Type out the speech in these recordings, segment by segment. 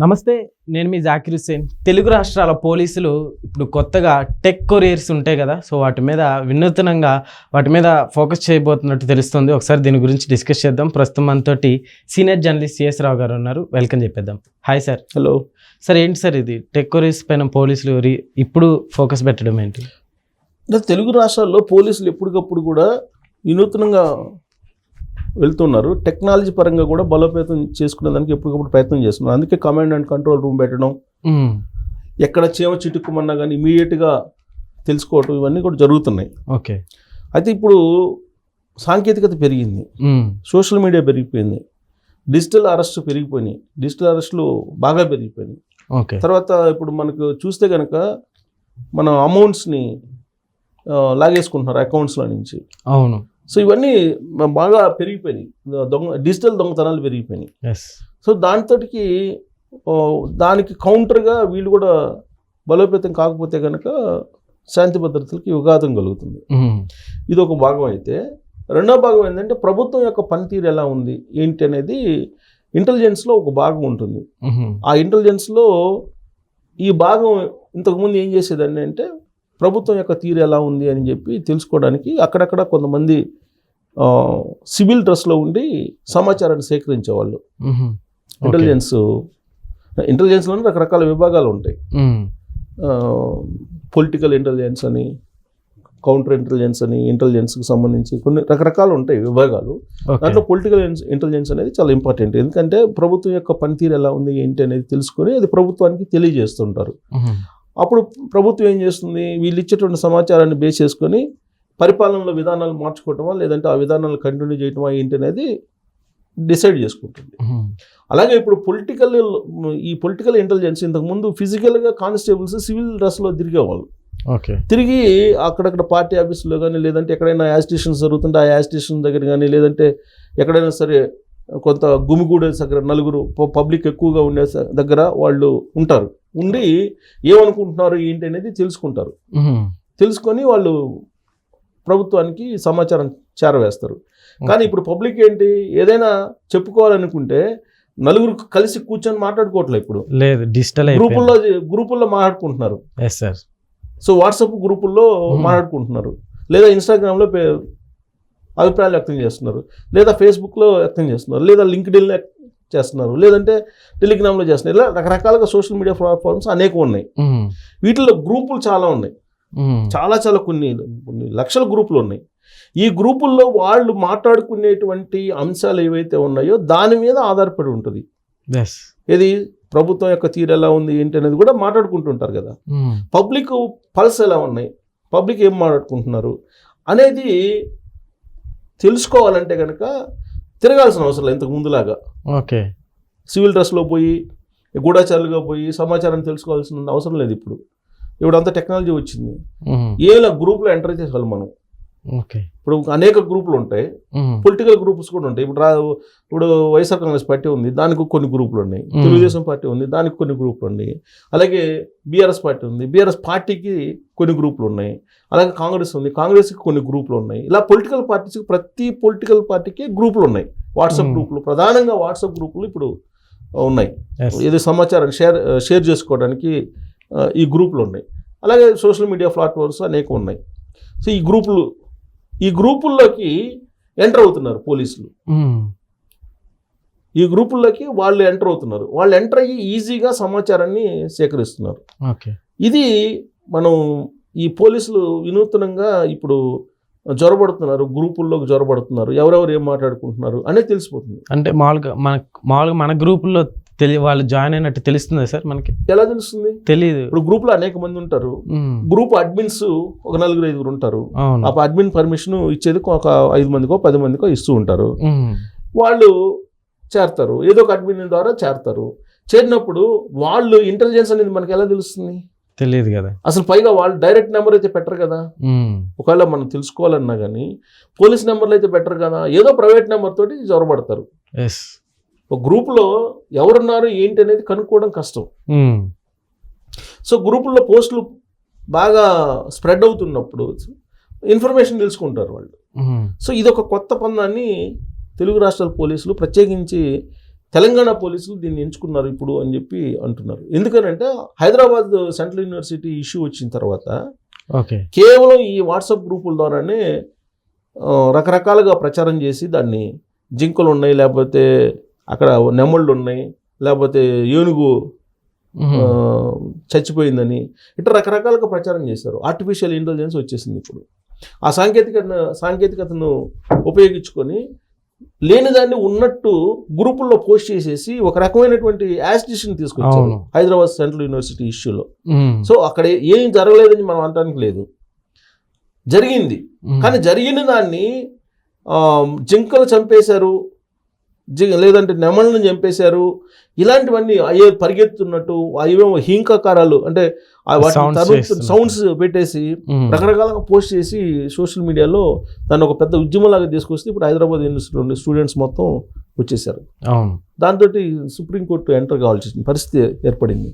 నమస్తే నేను మీ జాకిర్ హుస్సేన్. తెలుగు రాష్ట్రాల పోలీసులు ఇప్పుడు కొత్తగా టెక్ కొరియర్స్ ఉంటాయి కదా సో వాటి మీద వినూతనంగా వాటి మీద ఫోకస్ చేయబోతున్నట్టు తెలుస్తుంది. ఒకసారి దీని గురించి డిస్కస్ చేద్దాం. ప్రస్తుతం మనతోటి సీనియర్ జర్నలిస్ట్ సిఎస్ రావు గారు ఉన్నారు. వెల్కమ్ చెప్పేద్దాం. Hi sir. హలో. సార్ ఏంటి సార్ ఇది? టెక్ కొరియర్స్ పైన పోలీసులు ఇప్పుడు ఫోకస్ పెట్టడం ఏంటి? తెలుగు రాష్ట్రాల్లో పోలీసులు ఎప్పటికప్పుడు కూడా వినూత్నంగా వెళ్తున్నారు. టెక్నాలజీ పరంగా కూడా బలోపేతం చేసుకునే దానికి ఎప్పటికప్పుడు ప్రయత్నం చేస్తున్నారు. అందుకే కమాండ్ అండ్ కంట్రోల్ రూమ్ పెట్టడం. ఎక్కడ చీమ చిటుక్కుమన్నా కానీ ఇమీడియట్గా తెలుసుకోవటం ఇవన్నీ కూడా జరుగుతున్నాయి. ఓకే. అయితే ఇప్పుడు సాంకేతికత పెరిగింది. సోషల్ మీడియా పెరిగిపోయింది. డిజిటల్ అరెస్ట్ పెరిగిపోయినాయి. డిజిటల్ అరెస్టులు బాగా పెరిగిపోయినాయి. ఓకే. తర్వాత ఇప్పుడు మనకు చూస్తే కనుక మన అమౌంట్స్ని లాగేసుకుంటున్నారు అకౌంట్స్లో నుంచి. అవును. సో ఇవన్నీ బాగా పెరిగిపోయినాయి. దొంగ డిజిటల్ దొంగతనాలు పెరిగిపోయినాయి. సో దానితోటికి దానికి కౌంటర్గా వీళ్ళు కూడా బలోపేతం కాకపోతే కనుక శాంతి భద్రతలకి విఘాతం కలుగుతుంది. ఇది ఒక భాగం అయితే. రెండో భాగం ఏంటంటే ప్రభుత్వం యొక్క పనితీరు ఎలా ఉంది? ఏంటి అనేది ఇంటెలిజెన్స్లో ఒక భాగం ఉంటుంది. ఆ ఇంటెలిజెన్స్లో ఈ భాగం ఇంతకుముందు ఏం చేసేదాన్ని అంటే ప్రభుత్వం యొక్క తీరు ఎలా ఉంది అని చెప్పి తెలుసుకోవడానికి అక్కడక్కడ కొంతమంది సివిల్ డ్రెస్లో ఉండి సమాచారాన్ని సేకరించేవాళ్ళు. ఇంటెలిజెన్స్ ఇంటెలిజెన్స్లోనే రకరకాల విభాగాలు ఉంటాయి. పొలిటికల్ ఇంటెలిజెన్స్ అని కౌంటర్ ఇంటెలిజెన్స్ అని ఇంటెలిజెన్స్కి సంబంధించి కొన్ని రకరకాలు ఉంటాయి విభాగాలు. దాంట్లో పొలిటికల్ ఇంటెలిజెన్స్ అనేది చాలా ఇంపార్టెంట్. ఎందుకంటే ప్రభుత్వం యొక్క పనితీరు ఎలా ఉంది ఏంటి అనేది తెలుసుకొని అది ప్రభుత్వానికి తెలియజేస్తుంటారు. అప్పుడు ప్రభుత్వం ఏం చేస్తుంది? వీళ్ళు ఇచ్చేటువంటి సమాచారాన్ని బేస్ చేసుకొని పరిపాలనలో విధానాలు మార్చుకోవటమా లేదంటే ఆ విధానాలు కంటిన్యూ చేయటమా ఏంటి అనేది డిసైడ్ చేసుకుంటుంది. అలాగే ఇప్పుడు పొలిటికల్ ఈ పొలిటికల్ ఇంటెలిజెన్స్ ఇంతకుముందు ఫిజికల్గా కానిస్టేబుల్స్ సివిల్ డ్రెస్లో తిరిగేవాళ్ళు. ఓకే. తిరిగి అక్కడక్కడ పార్టీ ఆఫీసులో కానీ లేదంటే ఎక్కడైనా యాజిటేషన్స్ జరుగుతుంటే ఆ యాజిటేషన్ దగ్గర కానీ లేదంటే ఎక్కడైనా సరే కొంత గుమిగూడే దగ్గర నలుగురు పబ్లిక్ ఎక్కువగా ఉండే దగ్గర వాళ్ళు ఉంటారు. ఉండి ఏమనుకుంటున్నారు ఏంటి అనేది తెలుసుకుంటారు. తెలుసుకొని వాళ్ళు ప్రభుత్వానికి సమాచారం చేరవేస్తారు. కానీ ఇప్పుడు పబ్లిక్ ఏంటి? ఏదైనా చెప్పుకోవాలనుకుంటే నలుగురు కలిసి కూర్చొని మాట్లాడుకోవట్లేదు ఇప్పుడు. లేదు డిజిటల్ గ్రూపుల్లో గ్రూపుల్లో మాట్లాడుకుంటున్నారు. ఎస్ సార్ సో వాట్సాప్ గ్రూపుల్లో Hmm. మాట్లాడుకుంటున్నారు. లేదా ఇన్స్టాగ్రామ్లో అభిప్రాయాలు వ్యక్తం చేస్తున్నారు. లేదా ఫేస్బుక్లో వ్యక్తం చేస్తున్నారు. లేదా లింక్డ్ఇన్ చేస్తున్నారు. లేదంటే టెలిగ్రామ్లో చేస్తున్నారు. ఇలా రకరకాలుగా సోషల్ మీడియా ప్లాట్ఫామ్స్ అనేకం ఉన్నాయి. వీటిలో గ్రూపులు చాలా ఉన్నాయి. చాలా చాలా కొన్ని కొన్ని లక్షల గ్రూపులు ఉన్నాయి. ఈ గ్రూపుల్లో వాళ్ళు మాట్లాడుకునేటువంటి అంశాలు ఏవైతే ఉన్నాయో దాని మీద ఆధారపడి ఉంటుంది. ఇది ప్రభుత్వం యొక్క తీరు ఎలా ఉంది ఏంటి అనేది కూడా మాట్లాడుకుంటుంటారు కదా. పబ్లిక్ పల్స్ ఎలా ఉన్నాయి? పబ్లిక్ ఏం మాట్లాడుకుంటున్నారు? అనేది తెలుసుకోవాలంటే కనుక తిరగాల్సిన అవసరం లేదు ఇంతకు ముందులాగా. ఓకే. సివిల్ డ్రెస్లో పోయి గూఢాచారులుగా పోయి సమాచారం తెలుసుకోవాల్సిన అవసరం లేదు ఇప్పుడు. ఇప్పుడు అంత టెక్నాలజీ వచ్చింది. ఏలా గ్రూప్లో ఎంటర్ చేసేవాళ్ళు మనం. ఓకే. ఇప్పుడు అనేక గ్రూపులు ఉంటాయి. పొలిటికల్ గ్రూప్స్ కూడా ఉంటాయి. ఇప్పుడు ఇప్పుడు వైఎస్ఆర్ కాంగ్రెస్ పార్టీ ఉంది దానికి కొన్ని గ్రూపులు ఉన్నాయి. తెలుగుదేశం పార్టీ ఉంది దానికి కొన్ని గ్రూపులు ఉన్నాయి. అలాగే బీఆర్ఎస్ పార్టీ ఉంది. బీఆర్ఎస్ పార్టీకి కొన్ని గ్రూపులు ఉన్నాయి. అలాగే కాంగ్రెస్ ఉంది. కాంగ్రెస్కి కొన్ని గ్రూపులు ఉన్నాయి. ఇలా పొలిటికల్ పార్టీస్కి ప్రతి పొలిటికల్ పార్టీకి గ్రూపులు ఉన్నాయి. వాట్సాప్. గ్రూపులు. ప్రధానంగా వాట్సాప్ గ్రూపులు ఇప్పుడు ఉన్నాయి. ఎస్ ఇది సమాచారం షేర్ షేర్ చేసుకోవడానికి ఈ గ్రూపులు ఉన్నాయి. అలాగే సోషల్ మీడియా ప్లాట్ఫామ్స్ అనేక ఉన్నాయి. సో ఈ గ్రూపులు ఈ గ్రూపుల్లోకి ఎంటర్ అవుతున్నారు పోలీసులు. ఈ గ్రూపుల్లోకి వాళ్ళు ఎంటర్ అవుతున్నారు. వాళ్ళు ఎంటర్ అయ్యి ఈజీగా సమాచారాన్ని సేకరిస్తున్నారు. ఇది మనం ఈ పోలీసులు వినూత్నంగా ఇప్పుడు జ్వరబడుతున్నారు గ్రూపుల్లోకి జ్వరబడుతున్నారు ఎవరెవరు ఏం మాట్లాడుకుంటున్నారు అనేది తెలిసిపోతుంది. అంటే మామూలుగా మన మామూలుగా మన గ్రూపుల్లో తెలి వాళ్ళు జాయిన్ అయినట్టు తెలుస్తుందా సార్ మనకి? ఎలా తెలుస్తుంది? తెలియదు ఇప్పుడు గ్రూప్లో అనేక మంది ఉంటారు. గ్రూప్ అడ్మిన్స్ ఒక నలుగురు ఐదుగురు ఉంటారు. ఆ అడ్మిన్ పర్మిషన్ ఇచ్చేది ఒక ఐదు మందికో పది మందికో ఇస్తూ ఉంటారు. వాళ్ళు చేరతారు. ఏదో ఒక అడ్మిన్ ద్వారా చేరతారు. చేరినప్పుడు వాళ్ళు ఇంటెలిజెన్స్ అనేది మనకి ఎలా తెలుస్తుంది? తెలియదు కదా. అసలు పైగా వాళ్ళు డైరెక్ట్ నెంబర్ అయితే పెట్టరు కదా. ఒకవేళ మనం తెలుసుకోవాలన్నా కానీ పోలీస్ నెంబర్లు అయితే పెట్టరు కదా. ఏదో ప్రైవేట్ నెంబర్ తోటి జ్వరపడతారు ఎస్. ఒక గ్రూప్లో ఎవరున్నారు ఏంటి అనేది కనుక్కోవడం కష్టం. సో గ్రూపుల్లో పోస్టులు బాగా స్ప్రెడ్ అవుతున్నప్పుడు ఇన్ఫర్మేషన్ తెలుసుకుంటారు వాళ్ళు. సో ఇది ఒక కొత్త పందాన్ని తెలుగు రాష్ట్రాల పోలీసులు ప్రత్యేకించి తెలంగాణ పోలీసులు దీన్ని ఎంచుకున్నారు ఇప్పుడు అని చెప్పి అంటున్నారు. ఎందుకనంటే హైదరాబాద్ సెంట్రల్ యూనివర్సిటీ ఇష్యూ వచ్చిన తర్వాత ఓకే. కేవలం ఈ వాట్సాప్ గ్రూపుల ద్వారానే రకరకాలుగా ప్రచారం చేసి దాన్ని జింకలు ఉన్నాయి లేకపోతే అక్కడ నెమళ్ళు ఉన్నాయి లేకపోతే ఏనుగు చచ్చిపోయిందని ఇట్లా రకరకాలుగా ప్రచారం చేశారు. ఆర్టిఫిషియల్ ఇంటెలిజెన్స్ వచ్చేసింది ఇప్పుడు. ఆ సాంకేతిక సాంకేతికతను ఉపయోగించుకొని లేని దాన్ని ఉన్నట్టు గ్రూపుల్లో పోస్ట్ చేసేసి ఒక రకమైనటువంటి యాజిటేషన్ తీసుకొచ్చారు. హైదరాబాద్ సెంట్రల్ యూనివర్సిటీ ఇష్యూలో. సో అక్కడ ఏం జరగలేదని మనం అనడానికి లేదు జరిగింది. కానీ జరిగిన దాన్ని జింకలు చంపేశారు లేదంటే నెమళ్ళను చంపేశారు ఇలాంటివన్నీ అయ్యే పరిగెత్తున్నట్టు అవేమో హీంకాకారాలు అంటే. సౌండ్స్ పెట్టేసి. రకరకాలుగా పోస్ట్ చేసి సోషల్ మీడియాలో దాన్ని ఒక పెద్ద ఉద్యమంలాగా తీసుకొస్తే ఇప్పుడు హైదరాబాద్ యూనివర్సిటీలో ఉండే స్టూడెంట్స్ మొత్తం వచ్చేసారు దాంతో సుప్రీంకోర్టు ఎంటర్ కావాల్సిన పరిస్థితి ఏర్పడింది.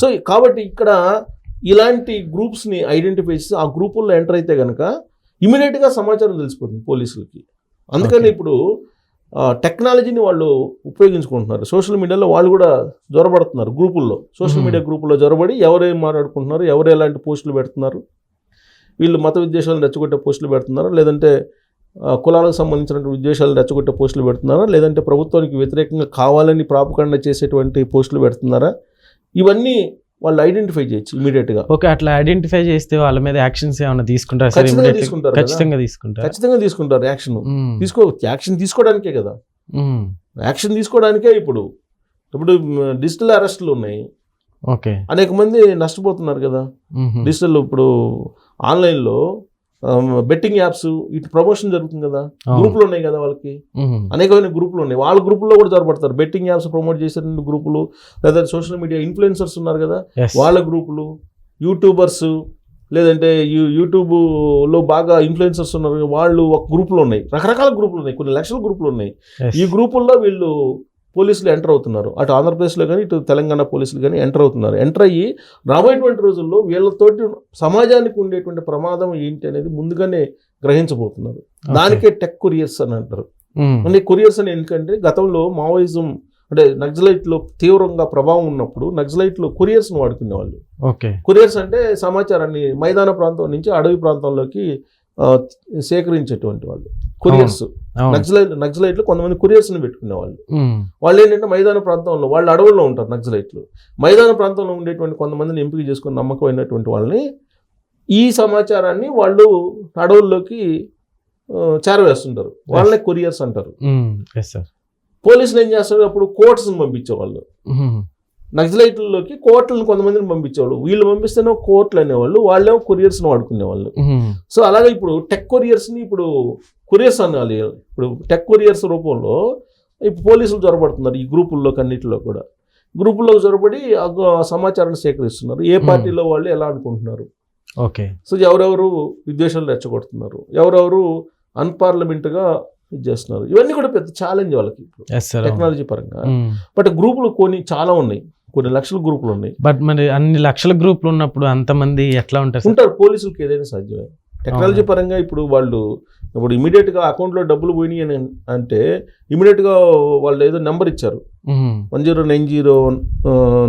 సో కాబట్టి ఇక్కడ ఇలాంటి గ్రూప్స్ని ఐడెంటిఫై చేసి ఆ గ్రూపుల్లో ఎంటర్ అయితే కనుక ఇమీడియట్గా సమాచారం తెలిసిపోతుంది పోలీసులకి అందుకని. ఇప్పుడు టెక్నాలజీని వాళ్ళు ఉపయోగించుకుంటున్నారు సోషల్ మీడియాలో వాళ్ళు కూడా జ్వరబడుతున్నారు గ్రూపుల్లో సోషల్. మీడియా గ్రూపుల్లో జ్వరబడి ఎవరేం మాట్లాడుకుంటున్నారు ఎవరు ఎలాంటి పోస్టులు పెడుతున్నారు వీళ్ళు మత విద్వేషాలను రెచ్చగొట్టే పోస్టులు పెడుతున్నారా లేదంటే కులాలకు సంబంధించినటువంటి విద్వేషాలు రెచ్చగొట్టే పోస్టులు పెడుతున్నారా లేదంటే ప్రభుత్వానికి వ్యతిరేకంగా కావాలని ప్రాపకాండ చేసేటువంటి పోస్టులు పెడుతున్నారా ఇవన్నీ వాళ్ళు ఐడెంటిఫై చేయొచ్చు ఇమీడియట్గా ఓకే అట్లా ఐడెంటిఫై చేస్తే వాళ్ళ మీద యాక్షన్స్ ఏమైనా తీసుకుంటారా? ఖచ్చితంగా గా? తీసుకుంటారు. ఖచ్చితంగా తీసుకుంటారు? ఖచ్చితంగా తీసుకుంటారు యాక్షన్ తీసుకో యాక్షన్ తీసుకోవడానికే కదా. యాక్షన్ తీసుకోవడానికే ఇప్పుడు. ఇప్పుడు డిజిటల్ అరెస్టులు ఉన్నాయి. ఓకే. అనేక మంది నష్టపోతున్నారు కదా. డిజిటల్ ఇప్పుడు ఆన్లైన్లో బెట్టింగ్ యాప్స్ ఇటు ప్రమోషన్ జరుగుతుంది కదా. గ్రూపులు ఉన్నాయి కదా వాళ్ళకి. అనేకమైన గ్రూపులు ఉన్నాయి వాళ్ళ గ్రూపుల్లో కూడా జరపడతారు బెట్టింగ్ యాప్స్ ప్రమోట్ చేసే గ్రూపులు లేదా సోషల్ మీడియా ఇన్ఫ్లుయెన్సర్స్ ఉన్నారు కదా. వాళ్ళ గ్రూపులు యూట్యూబర్స్ లేదంటే యూ యూట్యూబ్లో బాగా ఇన్ఫ్లుయెన్సర్స్ ఉన్నారు వాళ్ళు ఒక గ్రూపులో ఉన్నాయి రకరకాల గ్రూపులు ఉన్నాయి కొన్ని లక్షల గ్రూపులు ఉన్నాయి. ఈ గ్రూపుల్లో వీళ్ళు పోలీసులు ఎంటర్ అవుతున్నారు. అటు ఆంధ్రప్రదేశ్లో కానీ ఇటు తెలంగాణ పోలీసులు కానీ ఎంటర్ అవుతున్నారు. ఎంటర్ అయ్యి రాబోయేటువంటి రోజుల్లో వీళ్ళతోటి సమాజానికి ఉండేటువంటి ప్రమాదం ఏంటి అనేది ముందుగానే గ్రహించబోతున్నారు. దానికే టెక్ కొరియర్స్ అని అంటారు. అంటే కొరియర్స్ అని ఎందుకంటే గతంలో మావోయిజం అంటే నక్సలైట్లో తీవ్రంగా ప్రభావం ఉన్నప్పుడు నక్సలైట్లో కొరియర్స్ను వాడుకునేవాళ్ళు. ఓకే. కొరియర్స్ అంటే సమాచారాన్ని మైదాన ప్రాంతం నుంచి అడవి ప్రాంతంలోకి సేకరించేటువంటి వాళ్ళు. కొరియర్స్. నక్సలైట్ నక్సలైట్లు కొంతమంది కొరియర్స్ని పెట్టుకునేవాళ్ళు. మ్మ్. వాళ్ళు ఏంటంటే మైదాన ప్రాంతంలో వాళ్ళు అడవుల్లో ఉంటారు నక్సలైట్లు. మైదాన ప్రాంతంలో ఉండేటువంటి కొంతమందిని ఎంపిక చేసుకుని నమ్మకమైనటువంటి వాళ్ళని ఈ సమాచారాన్ని వాళ్ళు అడవుల్లోకి చేరవేస్తుంటారు. వాళ్ళని కొరియర్స్ అంటారు. పోలీసులు ఏం చేస్తారు? అప్పుడు కోర్ట్స్ని పంపించేవాళ్ళు. నక్సలైట్లలోకి కోర్టులను కొంతమందిని పంపించేవాళ్ళు. వీళ్ళు పంపిస్తేనే కోర్టులు అనేవాళ్ళు. వాళ్ళేమో కొరియర్స్ని వాడుకునేవాళ్ళు. సో అలాగే ఇప్పుడు టెక్ కొరియర్స్ని ఇప్పుడు కొరియర్స్ అనాలి. ఇప్పుడు టెక్ కొరియర్స్ రూపంలో ఇప్పుడు పోలీసులు జొరబడుతున్నారు ఈ గ్రూపుల్లో కన్నిటిలో కూడా. గ్రూపుల్లో జొరబడి గ- సమాచారాన్ని సేకరిస్తున్నారు. ఏ. పార్టీలో వాళ్ళు ఎలా అనుకుంటున్నారు? ఓకే. సో ఎవరెవరు విద్వేషాలు రెచ్చగొడుతున్నారు? ఎవరెవరు అన్పార్లమెంట్గా ఇది చేస్తున్నారు? ఇవన్నీ కూడా పెద్ద ఛాలెంజ్ వాళ్ళకి టెక్నాలజీ పరంగా. బట్ గ్రూపులు కొన్ని చాలా ఉన్నాయి. కొన్ని లక్షల గ్రూపులు ఉన్నాయి. బట్ మరి అన్ని లక్షల గ్రూపులు ఉన్నప్పుడు అంతమంది ఎట్లా ఉంటారు ఉంటారు. పోలీసులకి ఏదైనా సాధ్యమే. టెక్నాలజీ పరంగా ఇప్పుడు వాళ్ళు ఇప్పుడు ఇమీడియట్గా అకౌంట్లో డబ్బులు పోయినాయి అని అంటే ఇమీడియట్గా వాళ్ళు ఏదో నెంబర్ ఇచ్చారు. One zero nine zero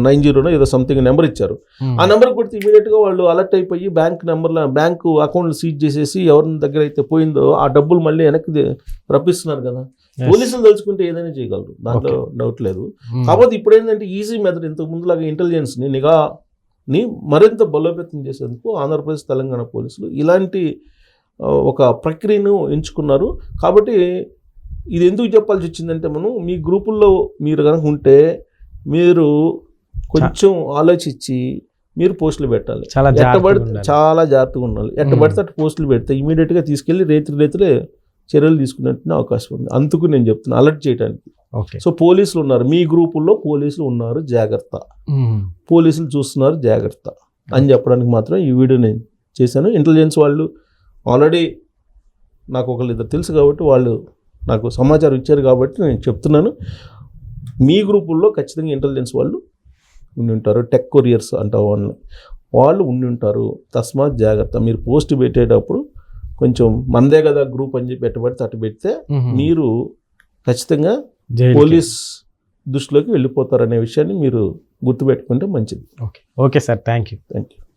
nine జీరోనో ఏదో సంథింగ్ నెంబర్ ఇచ్చారు. ఆ నెంబర్ కొడితే ఇమీడియట్గా వాళ్ళు అలర్ట్ అయిపోయి బ్యాంక్ నెంబర్ల బ్యాంకు అకౌంట్లు సీజ్ చేసేసి ఎవరి దగ్గర అయితే పోయిందో ఆ డబ్బులు మళ్ళీ వెనక్కి రప్పిస్తున్నారు కదా. పోలీసులు తలుచుకుంటే ఏదైనా చేయగలరు దాంట్లో డౌట్ లేదు. కాకపోతే ఇప్పుడు ఏంటంటే ఈజీ మెథడ్ ఇంతకు ముందులాగా ఇంటెలిజెన్స్ని నిఘాని మరింత బలోపేతం చేసేందుకు ఆంధ్రప్రదేశ్ తెలంగాణ పోలీసులు ఇలాంటి ఒక ప్రక్రియను ఎంచుకున్నారు. కాబట్టి ఇది ఎందుకు చెప్పాల్సి వచ్చిందంటే మనం మీ గ్రూపుల్లో మీరు కనుక ఉంటే మీరు కొంచెం ఆలోచించి మీరు పోస్టులు పెట్టాలి. చాలా ఎట్ట జాగ్రత్తగా పడితే ఉండాలి. చాలా జాగ్రత్తగా ఉండాలి. ఎట్ట మ్మ్. పడితే అటు పోస్టులు పెడితే ఇమీడియట్గా తీసుకెళ్ళి రేతులు రేతులే చర్యలు తీసుకున్నట్టు అవకాశం ఉంది. అందుకు నేను చెప్తున్నా అలర్ట్ చేయడానికి సో పోలీసులు ఉన్నారు. మీ గ్రూపుల్లో పోలీసులు ఉన్నారు జాగ్రత్త. పోలీసులు చూస్తున్నారు జాగ్రత్త. అని చెప్పడానికి మాత్రం ఈ వీడియో నేను చేశాను. ఇంటెలిజెన్స్ వాళ్ళు ఆల్రెడీ నాకు ఒకళ్ళు ఇద్దరు తెలుసు కాబట్టి వాళ్ళు నాకు సమాచారం ఇచ్చారు కాబట్టి నేను చెప్తున్నాను. మీ గ్రూపుల్లో ఖచ్చితంగా ఇంటెలిజెన్స్ వాళ్ళు ఉండి ఉంటారు. టెక్ కొరియర్స్ అంటారు వాళ్ళని. వాళ్ళు ఉండి ఉంటారు. తస్మాత్ జాగ్రత్త. మీరు పోస్ట్ పెట్టేటప్పుడు కొంచెం మందే కదా గ్రూప్ అని చెప్పి పెట్టబడితే అటు పెడితే. మీరు ఖచ్చితంగా. పోలీస్ దృష్టిలోకి వెళ్ళిపోతారనే విషయాన్ని మీరు గుర్తుపెట్టుకుంటే మంచిది. Okay. Okay sir. Thank you. Thank you.